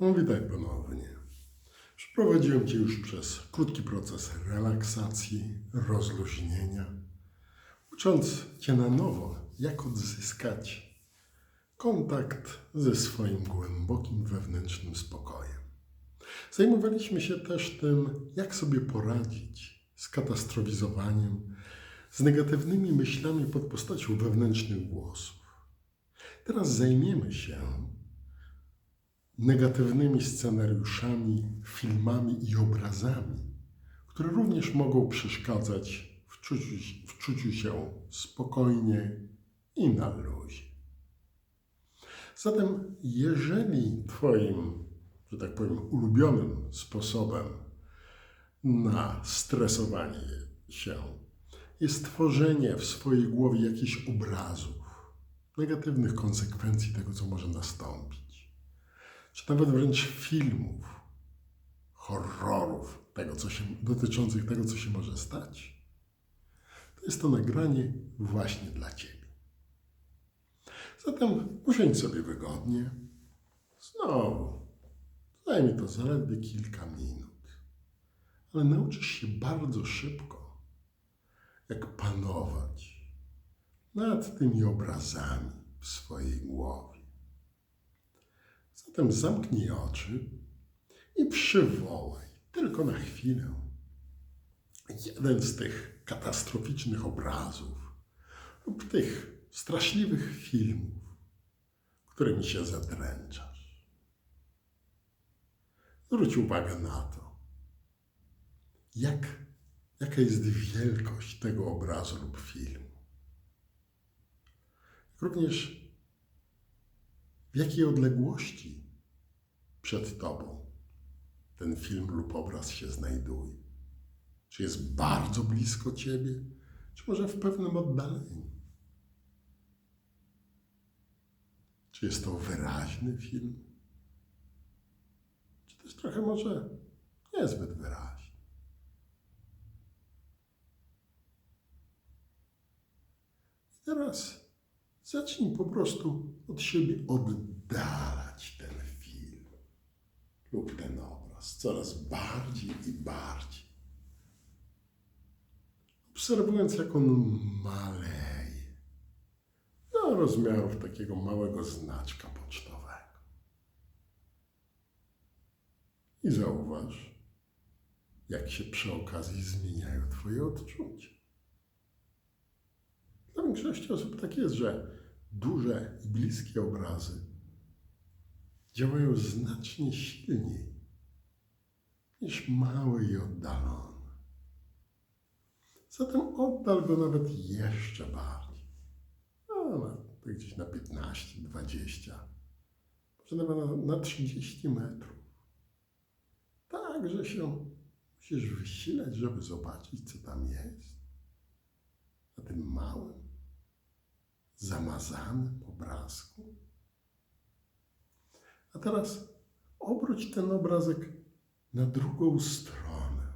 No witaj ponownie. Przeprowadziłem Cię już przez krótki proces relaksacji, rozluźnienia, ucząc Cię na nowo, jak odzyskać kontakt ze swoim głębokim wewnętrznym spokojem. Zajmowaliśmy się też tym, jak sobie poradzić z katastrofizowaniem, z negatywnymi myślami pod postacią wewnętrznych głosów. Teraz zajmiemy się negatywnymi scenariuszami, filmami i obrazami, które również mogą przeszkadzać w czuciu, w czuciu się spokojnie i na luzie. Zatem, jeżeli Twoim, że tak powiem, ulubionym sposobem na stresowanie się jest tworzenie w swojej głowie jakichś obrazów, negatywnych konsekwencji tego, co może nastąpić, czy nawet wręcz filmów, horrorów tego, co się, dotyczących tego, co się może stać, to jest to nagranie właśnie dla Ciebie. Zatem usiądź sobie wygodnie. Znowu, zajmie to zaledwie kilka minut, ale nauczysz się bardzo szybko, jak panować nad tymi obrazami w swojej głowie. Zatem zamknij oczy i przywołaj tylko na chwilę jeden z tych katastroficznych obrazów lub tych straszliwych filmów, którymi się zadręczasz. Zwróć uwagę na to, jak, jaka jest wielkość tego obrazu lub filmu. Również w jakiej odległości przed Tobą ten film lub obraz się znajduje. Czy jest bardzo blisko Ciebie, czy może w pewnym oddaleniu. Czy jest to wyraźny film, czy też trochę może niezbyt wyraźny. I teraz zacznij po prostu od siebie oddalać ten lub ten obraz coraz bardziej i bardziej. Obserwując, jak on maleje do rozmiarów takiego małego znaczka pocztowego. I zauważ, jak się przy okazji zmieniają Twoje odczucia. Dla większości osób tak jest, że duże i bliskie obrazy działają znacznie silniej niż małe i oddalone. Zatem oddal go nawet jeszcze bardziej. No, tak gdzieś na 15, 20, może nawet na, na 30 metrów. Tak, że się musisz wysilać, żeby zobaczyć, co tam jest. Na tym małym, zamazanym obrazku. A teraz obróć ten obrazek na drugą stronę.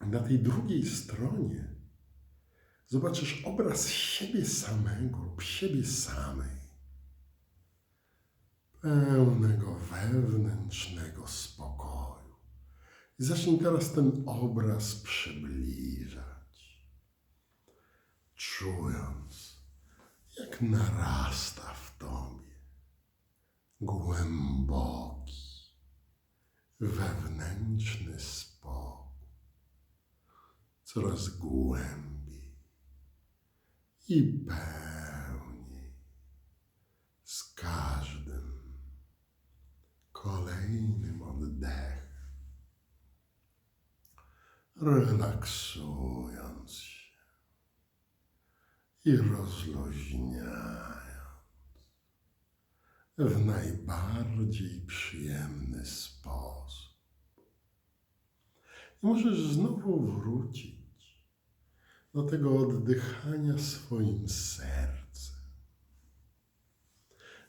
Na tej drugiej stronie zobaczysz obraz siebie samego lub siebie samej, pełnego wewnętrznego spokoju. I zacznij teraz ten obraz przybliżać, czując, jak narasta w głęboki, wewnętrzny spokój, coraz głębiej i pełniej z każdym kolejnym oddechem, relaksując się i rozluźniając w najbardziej przyjemny sposób. Możesz znowu wrócić do tego oddychania swoim sercem,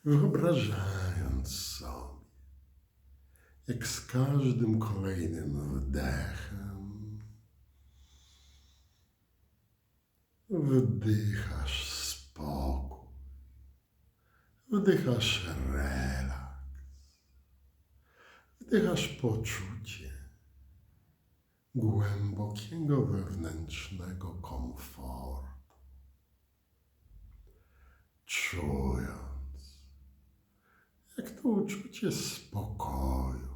wyobrażając sobie, jak z każdym kolejnym wdechem wdychasz wdychasz relaks. Wdychasz poczucie głębokiego wewnętrznego komfortu, czując, jak to uczucie spokoju.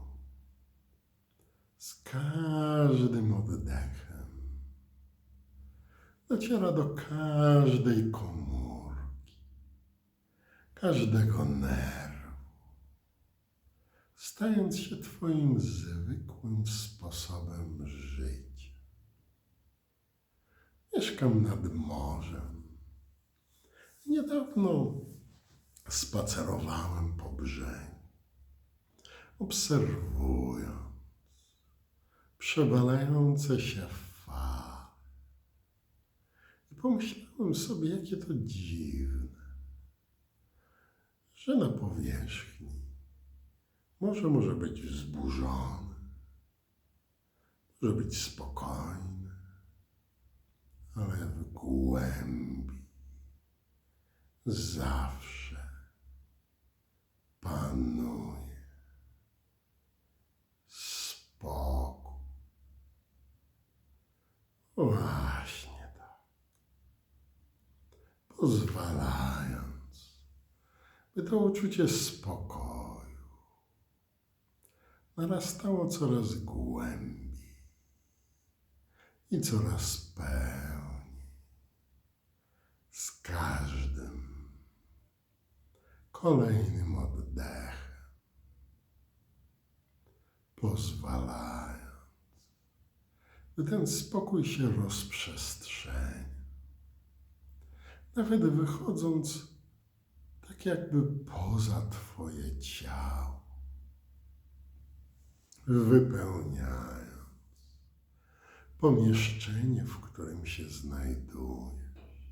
Z każdym oddechem dociera do każdej komórki, każdego nerwu stając się Twoim zwykłym sposobem życia. Mieszkam nad morzem. Niedawno spacerowałem po brzegu, obserwując przewalające się fale. I pomyślałem sobie, jakie to dziwne, że na powierzchni Morze może być wzburzone, może być spokojne, ale w głębi zawsze panuje spokój. Właśnie tak. Pozwalając, to uczucie spokoju narastało coraz głębiej i coraz pełniej. Z każdym kolejnym oddechem, pozwalając, by ten spokój się rozprzestrzenił, nawet wychodząc tak jakby poza Twoje ciało. Wypełniając pomieszczenie, w którym się znajdujesz,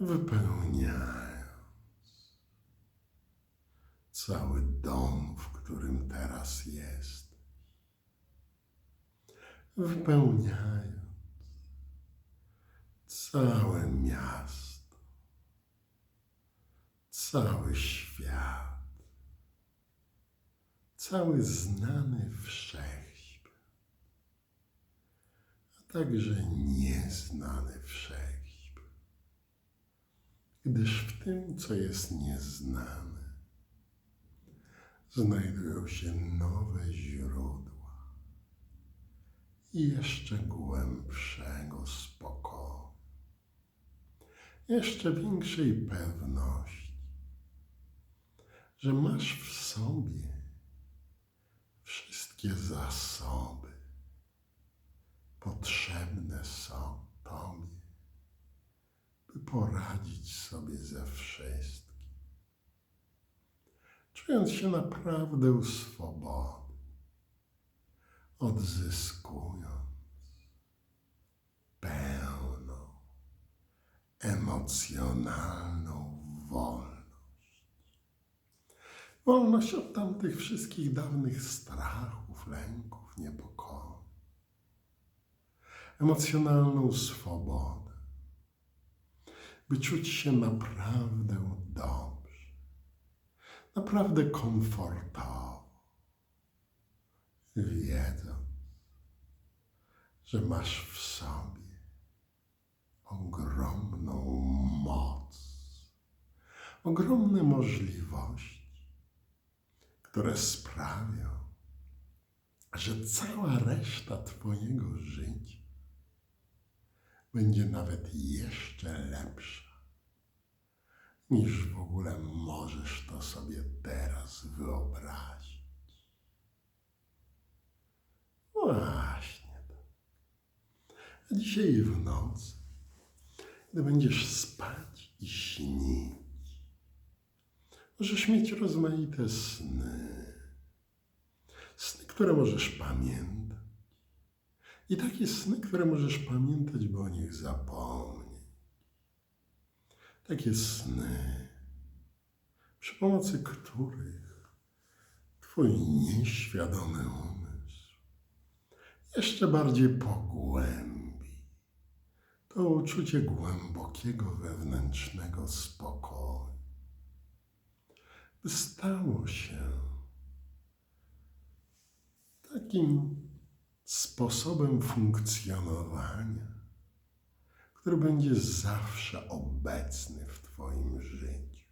wypełniając cały dom, w którym teraz jest, wypełniając całe miasto, cały świat cały znany wszechświat, a także nieznany wszechświat. Gdyż w tym, co jest nieznane, znajdują się nowe źródła i jeszcze głębszego spokoju, jeszcze większej pewności, że masz w sobie wszystkie zasoby potrzebne są Tobie, by poradzić sobie ze wszystkim. Czując się naprawdę swobodny, odzyskując pełną, emocjonalną wolność Wolność od tamtych wszystkich dawnych strachów, lęków, niepokoju. Emocjonalną swobodę, by czuć się naprawdę dobrze, naprawdę komfortowo, wiedząc, że masz w sobie ogromną moc, ogromne możliwości które sprawią, że cała reszta Twojego życia będzie nawet jeszcze lepsza, niż w ogóle możesz to sobie teraz wyobrazić. Właśnie tak. A dzisiaj w nocy, gdy będziesz spać i śnić, Możesz mieć rozmaite sny. Sny, które możesz pamiętać. I takie sny, które możesz pamiętać, bo o nich zapomnieć. Takie sny, przy pomocy których Twój nieświadomy umysł jeszcze bardziej pogłębi to uczucie głębokiego wewnętrznego spokoju stało się takim sposobem funkcjonowania, który będzie zawsze obecny w Twoim życiu.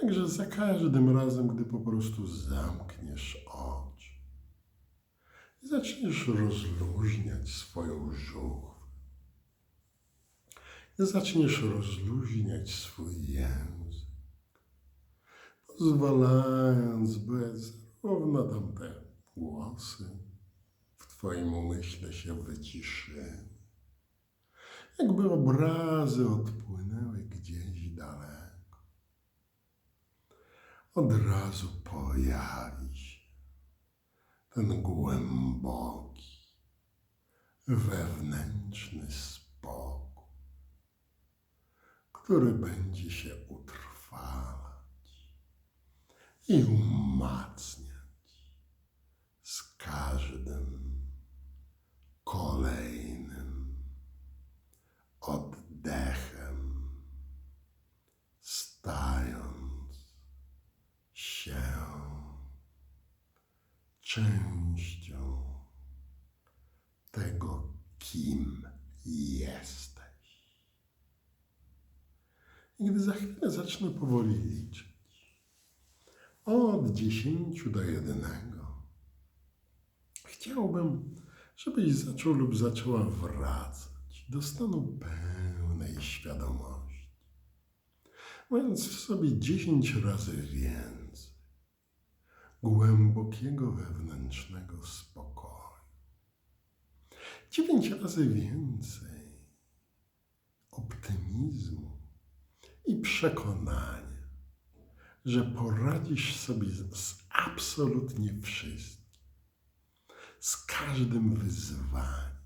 Także za każdym razem, gdy po prostu zamkniesz oczy i zaczniesz rozluźniać swoją żuchwę, zaczniesz rozluźniać swój język, pozwalając, by zarówno tamte głosy. W Twoim umyśle się wyciszyły, jakby obrazy odpłynęły gdzieś daleko. Od razu pojawi się ten głęboki, wewnętrzny spokój, który będzie się utrwalać i umacniać z każdym kolejnym oddechem, stając się częścią tego, kim jesteś. I gdy za chwilę zacznę powoli liczyć, od dziesięciu do jednego, chciałbym, żebyś zaczął lub zaczęła wracać do stanu pełnej świadomości, mając w sobie dziesięć razy więcej głębokiego wewnętrznego spokoju, dziewięć razy więcej optymizmu i przekonania, że poradzisz sobie z, absolutnie wszystkim, z każdym wyzwaniem.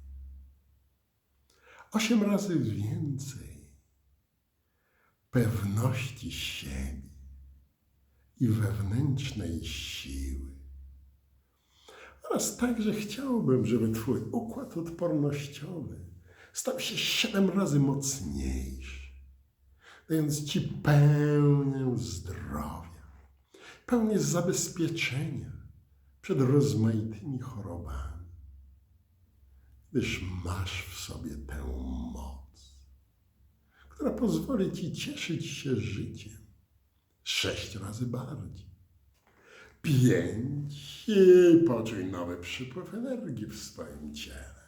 Osiem razy więcej pewności siebie i wewnętrznej siły. Oraz także chciałbym, żeby Twój układ odpornościowy stał się siedem razy mocniejszy dając Ci pełnię zdrowia, pełnię zabezpieczenia przed rozmaitymi chorobami, gdyż masz w sobie tę moc, która pozwoli Ci cieszyć się życiem sześć razy bardziej. Pięć i poczuj nowy przypływ energii w swoim ciele.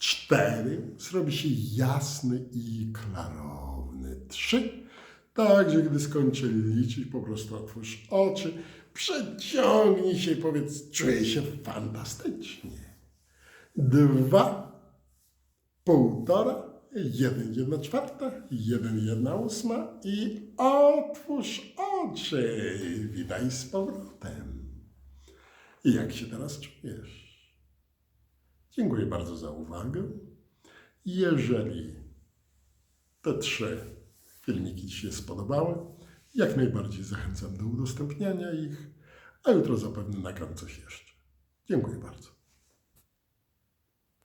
Cztery zrobi się jasny i klarowny. Trzy. Także gdy skończę liczyć, po prostu otwórz oczy, przeciągnij się i powiedz, czuję się fantastycznie. Dwa. Półtora. Jeden, jedna czwarta, jeden, jedna ósma i otwórz oczy. Witaj z powrotem. Jak się teraz czujesz? Dziękuję bardzo za uwagę. Jeżeli te trzy filmiki Ci się spodobały, jak najbardziej zachęcam do udostępniania ich, a jutro zapewne nagram coś jeszcze. Dziękuję bardzo.